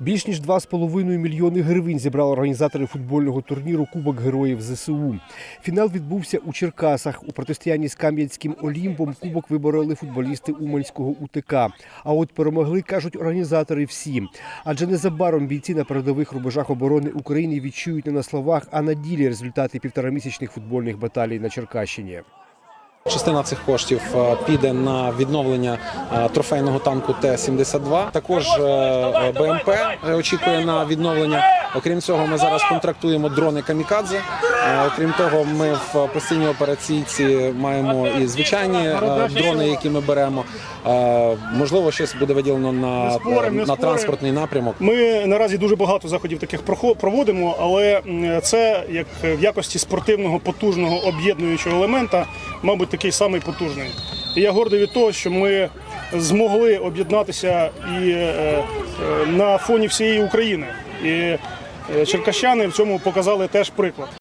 Більш ніж 2,5 мільйони гривень зібрали організатори футбольного турніру Кубок Героїв ЗСУ. Фінал відбувся у Черкасах. У протистоянні з Кам'янським Олімпом кубок вибороли футболісти Уманського УТК. А от перемогли, кажуть організатори, всі. Адже незабаром бійці на передових рубежах оборони України відчують не на словах, а на ділі результати півторамісячних футбольних баталій на Черкащині. Частина цих коштів е, піде на відновлення е, трофейного танку Т-72. Також е, БМП очікує на відновлення. Окрім цього, ми зараз контрактуємо дрони камікадзе. Окрім того, ми в постійній операційці маємо і звичайні дрони, які ми беремо. Можливо, щось буде виділено на, на транспортний напрямок. Ми наразі дуже багато заходів таких проводимо, але це як в якості спортивного потужного об'єднуючого елемента, мабуть, такий самий потужний. І я гордий від того, що ми змогли об'єднатися і е, е, на фоні всієї України. І е, черкащани в цьому показали теж приклад.